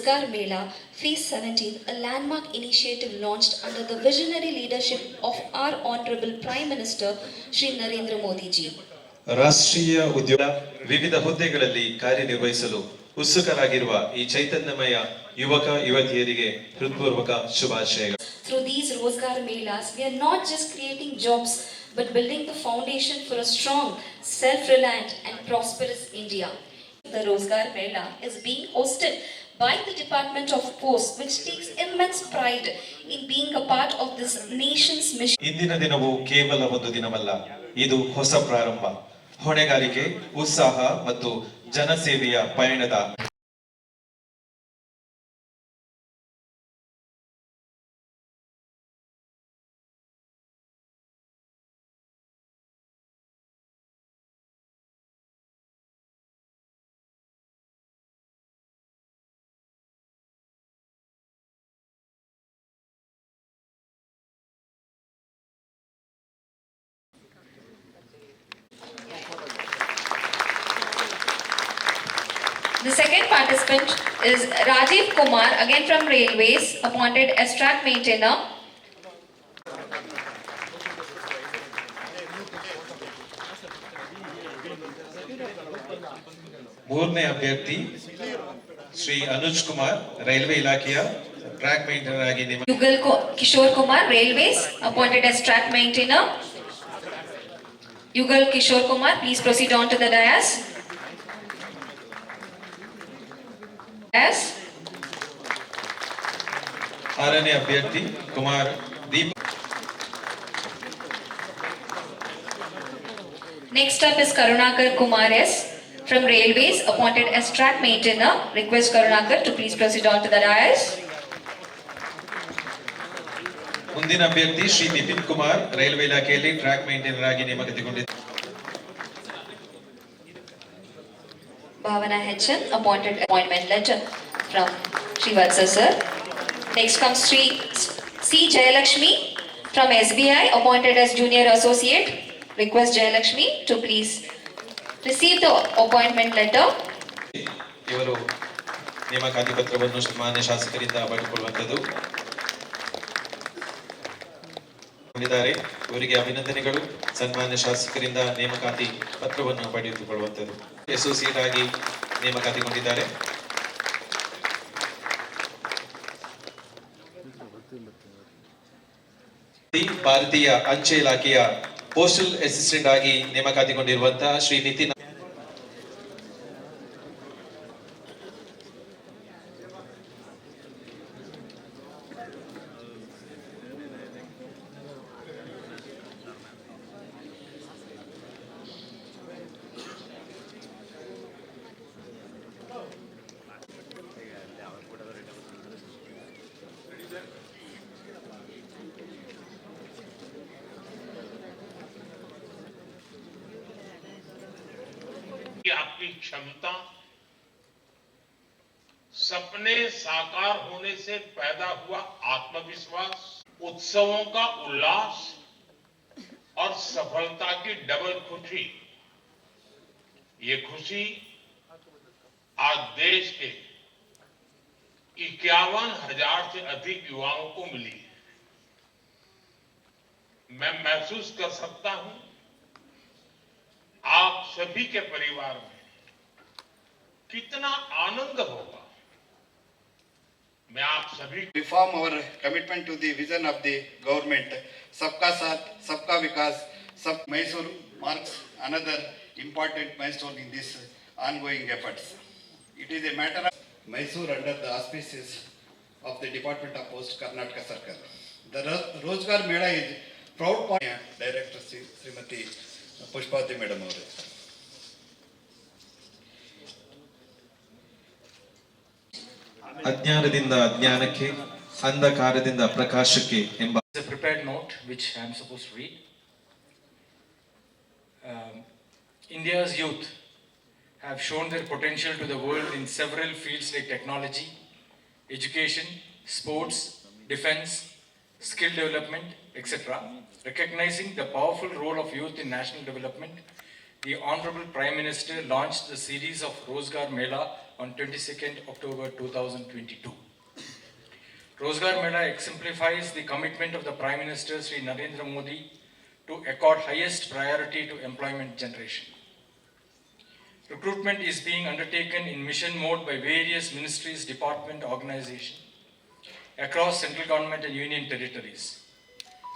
Rozgar Mela Phase 17, a landmark initiative launched under the visionary leadership of our Honorable Prime Minister Shri Narendra Modi ji. ರಾಷ್ಟ್ರೀಯ ಉದ್ಯೋಗ ವಿವಿಧ ಹುದ್ದೆಗಳಲ್ಲಿ ಕಾರ್ಯನಿರ್ವಹಿಸಲು ಉತ್ಸುಕರಾಗಿರುವ ಈ ಚೈತನ್ಯಮಯ ಯುವಕ ಯುವತಿಯರಿಗೆ ಹೃತ್ಪೂರ್ವಕ ಶುಭಾಶಯಗಳು Through these Rozgar Melas, we are not just creating jobs but building the foundation for a strong, self-reliant and prosperous India. The Rozgar Mela is being hosted by the Department of Posts which takes immense pride in being a part of this nation's mission. ಇಂದಿನ ದಿನವು ಕೇವಲ ಒಂದು ದಿನವಲ್ಲ ಇದು ಹೊಸ ಪ್ರಾರಂಭ ಹೊಣೆಗಾರಿಕೆ ಉತ್ಸಾಹ ಮತ್ತು ಜನಸೇವೆಯ ಪಯಣದ The second participant is Rajiv Kumar, again from Railways, appointed as track maintainer. ಮೂರನೇ ಅಭ್ಯರ್ಥಿ ಶ್ರೀ ಅನುಜ್ ಕುಮಾರ್ ರೈಲ್ವೆ ಇಲಾಖೆಯ ಟ್ರ್ಯಾಕ್ ಮೇಂಟೈನರ್ ಆಗಿ ನೇಮಕ Yugal Ko- Kishore Kumar, Railways, appointed as track maintainer. Yugal Kishore Kumar, please proceed on to the dais. Dais. ಆರನೇ ಅಭ್ಯರ್ಥಿ Kumar Deep Next up is Karunakar Kumar S. From Railways, appointed as track maintainer. Request Karunakar to please proceed on to the dais. ಮುಂದಿನ ಅಭ್ಯರ್ಥಿ Shri Nitin Kumar railway ಇಲಾಖೆಯಲ್ಲಿ track maintainer ಆಗಿ ನೇಮಕಗೊಂಡಿದ್ದಾರೆ Bhavana Hechan, appointed appointment letter from Srivatsa sir. Next comes Sri C. Jayalakshmi from SBI, appointed as junior associate. Request Jayalakshmi to please receive the appointment letter. ನೇಮಕಾತಿ ಪತ್ರವನ್ನು ಸನ್ಮಾನ್ಯ ಶಾಸಕರಿಂದ ಪಡೆದುಕೊಳ್ಳುವಂಥದ್ದು ಕೊಂಡಿದ್ದಾರೆ ಇವರಿಗೆ ಅಭಿನಂದನೆಗಳು. ಸನ್ಮಾನ್ಯ ಶಾಸಕರಿಂದ ನೇಮಕಾತಿ ಪತ್ರವನ್ನು ಪಡೆದುಕೊಳ್ಳುವಂಥದ್ದು. ಅಸೋಸಿಯೇಟ್ ಆಗಿ ನೇಮಕಾತಿಗೊಂಡಿದ್ದಾರೆ ಭಾರತೀಯ ಅಂಚೆ ಇಲಾಖೆಯ ಪೋಸ್ಟಲ್ ಅಸಿಸ್ಟೆಂಟ್ ಆಗಿ ನೇಮಕಾತಿಗೊಂಡಿರುವಂತಹ ಶ್ರೀ ನಿತಿನ್ कि आपकी क्षमता। सपने साकार होने से पैदा हुआ आत्मविश्वास, उत्सवों का उल्लास और सफलता की डबल खुशी। ये खुशी आज देश के इक्यावन हज़ार से अधिक युवाओं को मिली है। मैं महसूस कर सकता हूँ आप सभी के परिवार में कितना आनंद होगा मैं आप सभी reform our commitment to the vision of the government sabka sath sabka vikas sab mysore marks another important milestone in this ongoing efforts it is a matter of mysore under the auspices of the department of post karnataka sarkar the Ro- rozgar mela is proud part director Sri- srimati pushpati madam avare ಅಜ್ಞಾನದಿಂದ ಅಜ್ಞಾನಕ್ಕೆ ಅಂಧಕಾರದಿಂದ ಪ್ರಕಾಶಕ್ಕೆ ಎಂಬ prepared note which I am supposed to read. Um, India's youth have shown their potential to the world in several fields like technology, education, sports, defense, skill development, etc. Recognizing the powerful role of youth in national development, the Honorable Prime Minister launched the series of Rozgar Mela on 22nd October 2022. Rozgar Mela exemplifies the commitment of the Prime Minister Sri Narendra Modi to accord highest priority to employment generation. Recruitment is being undertaken in mission mode by various ministries, department, organization across central government and union territories.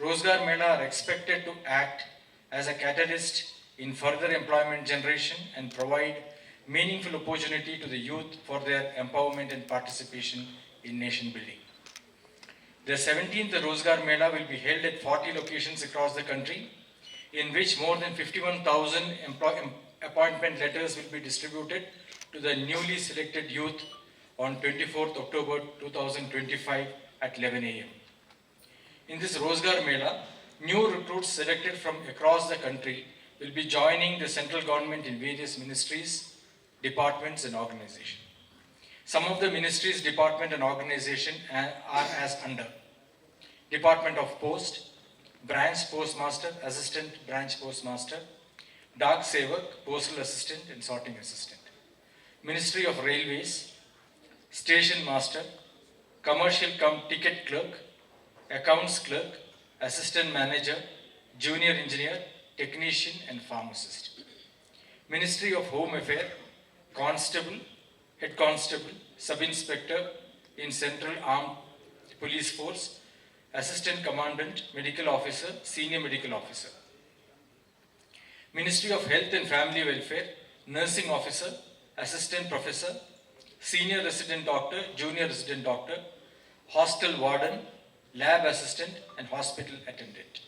Rozgar Mela are expected to act as a catalyst in further employment generation and provide meaningful opportunity to the youth for their empowerment and participation in nation building. The 17th Rozgar Mela will be held at 40 locations across the country, in which more than 51,000 employ- appointment letters will be distributed to the newly selected youth on 24th October 2025 at 11 a.m. In this Rozgar Mela, new recruits selected from across the country will be joining the central government in various ministries, departments, and organizations. Some of the ministries, department, and organization are as under Department of Post, Branch Postmaster, Assistant Branch Postmaster, Dak Sevak, Postal Assistant, and Sorting Assistant. Ministry of Railways, Station Master, Commercial Ticket Clerk, Accounts Clerk, Assistant Manager, Junior Engineer, Technician, and Pharmacist. Ministry of Home Affairs, Constable, Head Constable, Sub Inspector in Central Armed Police Force, Assistant Commandant, Medical Officer, Senior Medical Officer. Ministry of Health and Family Welfare, Nursing Officer, Assistant Professor, Senior Resident Doctor, Junior Resident Doctor, Hostel Warden, Lab Assistant, and Hospital Attendant.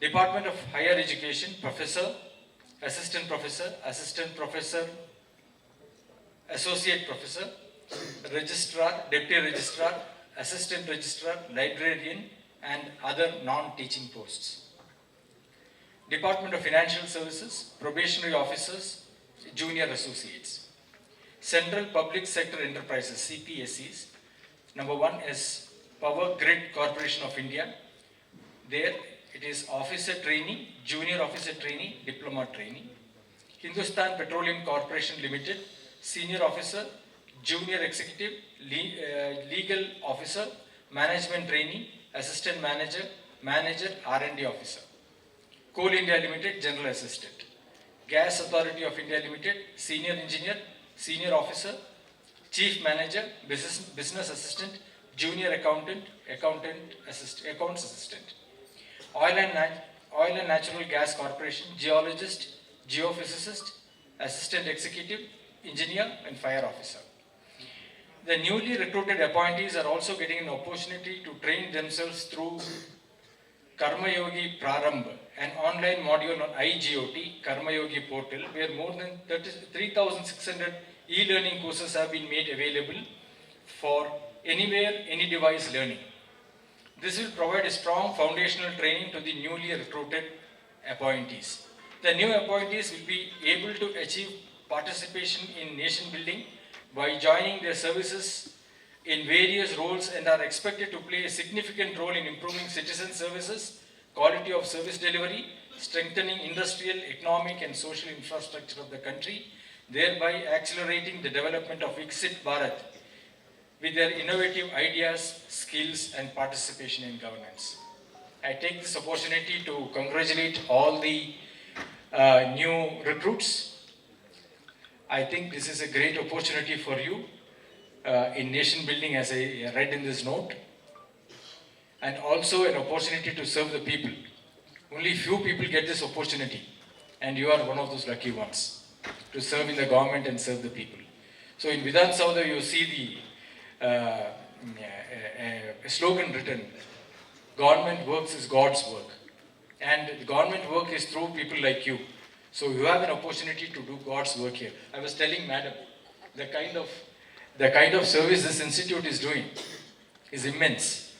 Department of Higher Education, Professor, Assistant Professor, Assistant Professor, Associate Professor, Registrar, Deputy Registrar, Assistant Registrar, Librarian, and other non-teaching posts. Department of Financial Services, Probationary Officers, Junior Associates. Central Public Sector Enterprises, CPSCs. Number one is Power Grid Corporation of India. There it is officer training, junior officer training, diploma training. Hindustan Petroleum Corporation Limited, senior officer, junior executive, uh, legal officer, management trainee, assistant manager, manager, R&D officer. Coal India Limited, general assistant. Gas Authority of India Limited, senior engineer, senior officer, chief manager, business, business assistant, junior accountant, accountant assist, accounts assistant. Oil and, oil and natural gas corporation, geologist, geophysicist, assistant executive, engineer, and fire officer. The newly recruited appointees are also getting an opportunity to train themselves through Karma Yogi Prarambh, an online module on iGOT, Karma Yogi portal, where more than 3,600 e-learning courses have been made available for anywhere, any device learning. This will provide a strong foundational training to the newly recruited appointees. The new appointees will be able to achieve participation in nation building by joining their services in various roles and are expected to play a significant role in improving citizen services, quality of service delivery, strengthening industrial, economic, and social infrastructure of the country, thereby accelerating the development of Viksit Bharat with their innovative ideas, skills, and participation in governance. I take this opportunity to congratulate all the uh, new recruits. I think this is a great opportunity for you in nation building, as I read in this note, and also an opportunity to serve the people. Only few people get this opportunity, and you are one of those lucky ones to serve in the government and serve the people. So in Vidhan Saudha, you see the uh, a slogan written government works is God's work. And government work is through people like you. So you have an opportunity to do God's work here. I was telling madam, the kind of the kind of service this institute is doing is immense.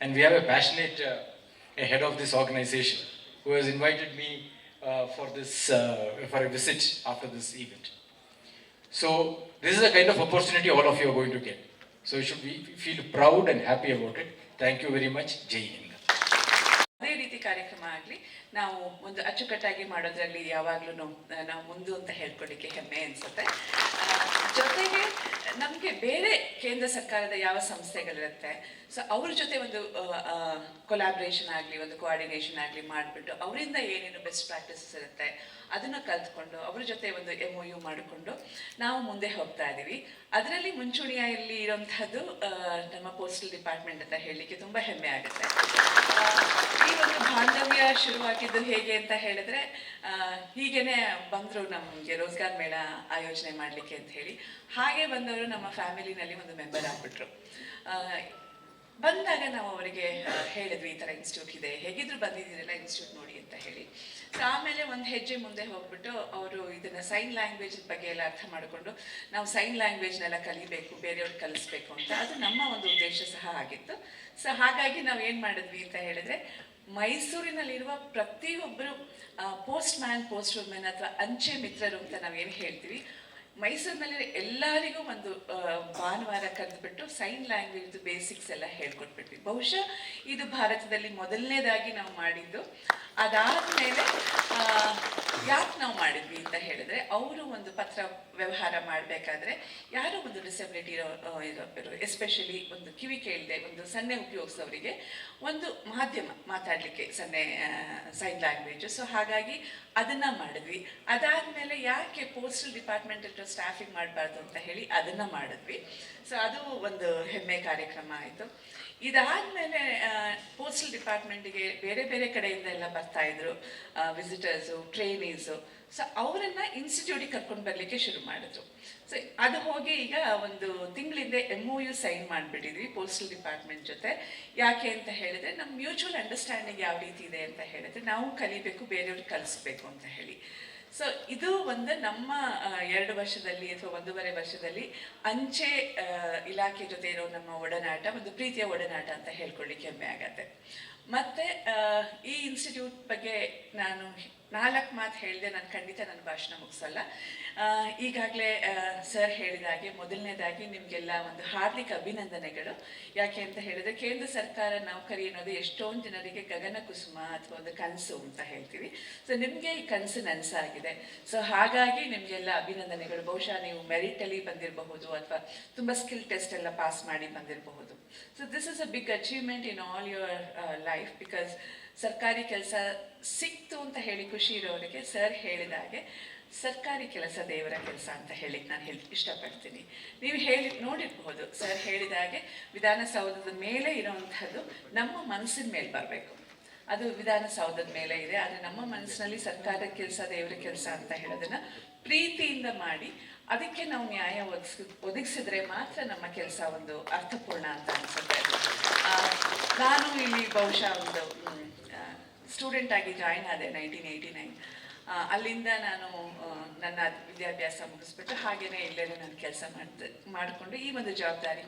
And we have a passionate uh, head of this organization who has invited me uh, for this uh, for a visit after this event. So this is the kind of opportunity all of you are going to get. So you should be, feel proud and happy about it. Thank you very much. Jai ಕಾರ್ಯಕ್ರಮ ಆಗಲಿ, ನಾವು ಒಂದು ಅಚ್ಚುಕಟ್ಟಾಗಿ ಮಾಡೋದ್ರಲ್ಲಿ ಯಾವಾಗಲೂ ನಾವು ಮುಂದು ಅಂತ ಹೇಳ್ಕೊಳ್ಳಿಕ್ಕೆ ಹೆಮ್ಮೆ ಅನಿಸುತ್ತೆ. ಜೊತೆಗೆ ನಮಗೆ ಬೇರೆ ಕೇಂದ್ರ ಸರ್ಕಾರದ ಯಾವ ಸಂಸ್ಥೆಗಳಿರುತ್ತೆ, ಸೊ ಅವ್ರ ಜೊತೆ ಒಂದು ಕೊಲಾಬ್ರೇಷನ್ ಆಗಲಿ, ಒಂದು ಕೋಆರ್ಡಿನೇಷನ್ ಆಗಲಿ ಮಾಡಿಬಿಟ್ಟು ಅವರಿಂದ ಏನೇನು ಬೆಸ್ಟ್ ಪ್ರಾಕ್ಟೀಸಸ್ ಇರುತ್ತೆ ಅದನ್ನು ಕಲ್ತ್ಕೊಂಡು ಅವ್ರ ಜೊತೆ ಒಂದು ಎಂ ಒ ಯು ಮಾಡಿಕೊಂಡು ನಾವು ಮುಂದೆ ಹೋಗ್ತಾ ಇದ್ದೀವಿ ಅದರಲ್ಲಿ ಮುಂಚೂಣಿಯಲ್ಲಿ ಇರುವಂತಹದ್ದು ಆ, ನಮ್ಮ ಪೋಸ್ಟಲ್ ಡಿಪಾರ್ಟ್ಮೆಂಟ್ ಅಂತ ಹೇಳಲಿಕ್ಕೆ ತುಂಬ ಹೆಮ್ಮೆ ಆಗುತ್ತೆ. ಈ ಒಂದು ಬಾಂಧವ್ಯ ಶುರುವಾಗಿದ್ದು ಹೇಗೆ ಅಂತ ಹೇಳಿದ್ರೆ ಹೀಗೇನೆ ಬಂದರು ನಮಗೆ ರೋಜ್ಗಾರ್ ಮೇಳ ಆಯೋಜನೆ ಮಾಡಲಿಕ್ಕೆ ಅಂತ ಹೇಳಿ. ಹಾಗೆ ಬಂದವರು ನಮ್ಮ ಫ್ಯಾಮಿಲಿನಲ್ಲಿ ಒಂದು ಮೆಂಬರ್ ಆಗ್ಬಿಟ್ರು. ಬಂದಾಗ ನಾವು ಅವರಿಗೆ ಹೇಳಿದ್ವಿ ಈ ಥರ ಇನ್ಸ್ಟಿಟ್ಯೂಟ್ ಇದೆ ಹೇಗಿದ್ರು ಬಂದಿದ್ದೀರಲ್ಲ ಇನ್ಸ್ಟಿಟ್ಯೂಟ್ ನೋಡಿ ಅಂತ ಹೇಳಿ. ಆಮೇಲೆ ಒಂದು ಹೆಜ್ಜೆ ಮುಂದೆ ಹೋಗ್ಬಿಟ್ಟು ಅವರು ಇದನ್ನ ಸೈನ್ ಲ್ಯಾಂಗ್ವೇಜ್ ಬಗ್ಗೆ ಎಲ್ಲ ಅರ್ಥ ಮಾಡಿಕೊಂಡು, ನಾವು ಸೈನ್ ಲ್ಯಾಂಗ್ವೇಜ್ನೆಲ್ಲ ಕಲಿಬೇಕು, ಬೇರೆಯವ್ರು ಕಲಿಸ್ಬೇಕು ಅಂತ. ಅದು ನಮ್ಮ ಒಂದು ಉದ್ದೇಶ ಸಹ ಆಗಿತ್ತು. ಸೊ ಹಾಗಾಗಿ ನಾವು ಏನು ಮಾಡಿದ್ವಿ ಅಂತ ಹೇಳಿದ್ರೆ, ಮೈಸೂರಿನಲ್ಲಿರುವ ಪ್ರತಿಯೊಬ್ಬರು ಪೋಸ್ಟ್ ಮ್ಯಾನ್ ಪೋಸ್ಟ್ ವುಮೆನ್ ಅಥವಾ ಅಂಚೆ ಮಿತ್ರರು ಅಂತ ನಾವೇನು ಹೇಳ್ತೀವಿ ಮೈಸೂರಿನಲ್ಲಿ ಎಲ್ಲರಿಗೂ ಒಂದು ಭಾನುವಾರ ಕರೆದುಬಿಟ್ಟು ಸೈನ್ ಲ್ಯಾಂಗ್ವೇಜ್ ಬೇಸಿಕ್ಸ್ ಎಲ್ಲ ಹೇಳ್ಕೊಟ್ಬಿಟ್ವಿ. ಬಹುಶಃ ಇದು ಭಾರತದಲ್ಲಿ ಮೊದಲನೇದಾಗಿ ನಾವು ಮಾಡಿದ್ದು. ಅದಾದಮೇಲೆ ಯಾಕೆ ನಾವು ಮಾಡಿದ್ವಿ ಅಂತ ಹೇಳಿದ್ರೆ, ಅವರು ಒಂದು ಪತ್ರ ವ್ಯವಹಾರ ಮಾಡಬೇಕಾದ್ರೆ ಯಾರೋ ಒಂದು ಡಿಸಬಿಲಿಟಿ ಇರೋ ಇರೋ ಎಸ್ಪೆಷಲಿ ಒಂದು ಕಿವಿ ಕೇಳದೆ ಒಂದು ಸನ್ನೆ ಉಪಯೋಗಿಸೋರಿಗೆ ಒಂದು ಮಾಧ್ಯಮ ಮಾತಾಡಲಿಕ್ಕೆ ಸನ್ನೆ ಸೈನ್ ಲ್ಯಾಂಗ್ವೇಜ್ ಸೊ ಹಾಗಾಗಿ ಅದನ್ನ ಮಾಡಿದ್ವಿ. ಅದಾದಮೇಲೆ ಯಾಕೆ ಪೋಸ್ಟಲ್ ಡಿಪಾರ್ಟ್ಮೆಂಟ್ ಸ್ಟಾಫಿಂಗ್ ಮಾಡಬಾರ್ದು ಅಂತ ಹೇಳಿ ಅದನ್ನ ಮಾಡಿದ್ವಿ. ಸೊ ಅದು ಒಂದು ಹೆಮ್ಮೆ ಕಾರ್ಯಕ್ರಮ ಆಯಿತು. ಇದಾದ್ಮೇಲೆ ಪೋಸ್ಟಲ್ ಡಿಪಾರ್ಟ್ಮೆಂಟ್ಗೆ ಬೇರೆ ಬೇರೆ ಕಡೆಯಿಂದ ಎಲ್ಲ ಬರ್ತಾ ಇದ್ರು. ವಿಸಿಟರ್ಸು ಟ್ರೈನೀಸು ಸೊ ಅವರನ್ನ ಇನ್ಸ್ಟಿಟ್ಯೂಟಿಗೆ ಕರ್ಕೊಂಡು ಬರಲಿಕ್ಕೆ ಶುರು ಮಾಡಿದ್ರು. ಸೊ ಅದು ಹೋಗಿ ಈಗ ಒಂದು ತಿಂಗಳಿಂದ ಎಂ ಒ ಯು ಸೈನ್ ಮಾಡಿಬಿಟ್ಟಿದ್ವಿ ಪೋಸ್ಟಲ್ ಡಿಪಾರ್ಟ್ಮೆಂಟ್ ಜೊತೆ. ಯಾಕೆ ಅಂತ ಹೇಳಿದ್ರೆ ನಮ್ಮ ಮ್ಯೂಚುವಲ್ ಅಂಡರ್ಸ್ಟ್ಯಾಂಡಿಂಗ್ ಯಾವ ರೀತಿ ಇದೆ ಅಂತ ಹೇಳಿದ್ರೆ, ನಾವು ಕಲಿಬೇಕು ಬೇರೆಯವ್ರಿಗೆ ಕಲಿಸ್ಬೇಕು ಅಂತ ಹೇಳಿ. ಸೊ ಇದು ಒಂದು ನಮ್ಮ ಎರಡು ವರ್ಷದಲ್ಲಿ ಅಥವಾ ಒಂದೂವರೆ ವರ್ಷದಲ್ಲಿ ಅಂಚೆ ಇಲಾಖೆ ಜೊತೆ ಇರೋ ನಮ್ಮ ಒಡನಾಟ, ಒಂದು ಪ್ರೀತಿಯ ಒಡನಾಟ ಅಂತ ಹೇಳ್ಕೊಳ್ಳಿಕ್ಕೆ ಹೆಮ್ಮೆ ಆಗತ್ತೆ. ಮತ್ತೆ ಈ ಇನ್ಸ್ಟಿಟ್ಯೂಟ್ ಬಗ್ಗೆ ನಾನು ನಾಲ್ಕು ಮಾತು ಹೇಳಿದೆ ನಾನು ಖಂಡಿತ ನನ್ನ ಭಾಷಣ ಮುಗಿಸಲ್ಲ. ಈಗಾಗಲೇ ಸರ್ ಹೇಳಿದ ಹಾಗೆ ಮೊದಲನೇದಾಗಿ ನಿಮಗೆಲ್ಲ ಒಂದು ಹಾರ್ದಿಕ ಅಭಿನಂದನೆಗಳು. ಯಾಕೆ ಅಂತ ಹೇಳಿದ್ರೆ ಕೇಂದ್ರ ಸರ್ಕಾರ ನೌಕರಿ ಅನ್ನೋದು ಎಷ್ಟೊಂದು ಜನರಿಗೆ ಗಗನ ಕುಸುಮ ಅಥವಾ ಒಂದು ಕನಸು ಅಂತ ಹೇಳ್ತೀವಿ. ಸೊ ನಿಮಗೆ ಈ ಕನಸು ನನಸಾಗಿದೆ. ಸೊ ಹಾಗಾಗಿ ನಿಮಗೆಲ್ಲ ಅಭಿನಂದನೆಗಳು. ಬಹುಶಃ ನೀವು ಮೆರಿಟಲ್ಲಿ ಬಂದಿರಬಹುದು ಅಥವಾ ತುಂಬ ಸ್ಕಿಲ್ ಟೆಸ್ಟ್ ಎಲ್ಲ ಪಾಸ್ ಮಾಡಿ ಬಂದಿರಬಹುದು. So this is a big achievement in all your life because ಸರ್ಕಾರಿ ಕೆಲಸ ಸಿಕ್ತು ಅಂತ ಹೇಳಿ ಖುಷಿ ಇರೋರಿಗೆ ಸರ್ ಹೇಳಿದ ಹಾಗೆ ಸರ್ಕಾರಿ ಕೆಲಸ ದೇವರ ಕೆಲಸ ಅಂತ ಹೇಳಿ ನಾನು ಹೇಳಿ ಇಷ್ಟಪಡ್ತೀನಿ. ನೀವು ಹೇಳಿ ನೋಡಿರ್ಬಹುದು, ಸರ್ ಹೇಳಿದ ಹಾಗೆ ವಿಧಾನಸೌಧದ ಮೇಲೆ ಇರೋವಂಥದ್ದು ನಮ್ಮ ಮನಸ್ಸಿನ ಮೇಲೆ ಬರಬೇಕು. ಅದು ವಿಧಾನಸೌಧದ ಮೇಲೆ ಇದೆ, ಆದರೆ ನಮ್ಮ ಮನಸ್ಸಿನಲ್ಲಿ ಸರ್ಕಾರದ ಕೆಲಸ, ದೇವರ ಕೆಲಸ ಅಂತ ಹೇಳೋದನ್ನ ಪ್ರೀತಿಯಿಂದ ಮಾಡಿ ಅದಕ್ಕೆ ನಾವು ನ್ಯಾಯ ಒದಗಿಸ್, ಒದಗಿಸಿದ್ರೆ ಮಾತ್ರ ನಮ್ಮ ಕೆಲಸ ಒಂದು ಅರ್ಥಪೂರ್ಣ ಅಂತ ಅನ್ಸುತ್ತೆ. ನಾನು ಇಲ್ಲಿ ಬಹುಶಃ ಒಂದು ಸ್ಟೂಡೆಂಟ್ ಆಗಿ ಜಾಯ್ನ್ ಆದೆ ನೈನ್ಟೀನ್ ಏಯ್ಟಿ ನೈನ್ ಅಲ್ಲಿಂದ ನಾನು ನನ್ನ ವಿದ್ಯಾಭ್ಯಾಸ ಮುಗಿಸ್ಬಿಟ್ಟು ಹಾಗೇನೆ ಇಲ್ಲೇ ನಾನು ಕೆಲಸ ಮಾಡ್ದೆ, ಮಾಡಿಕೊಂಡು ಈ ಒಂದು ಜವಾಬ್ದಾರಿ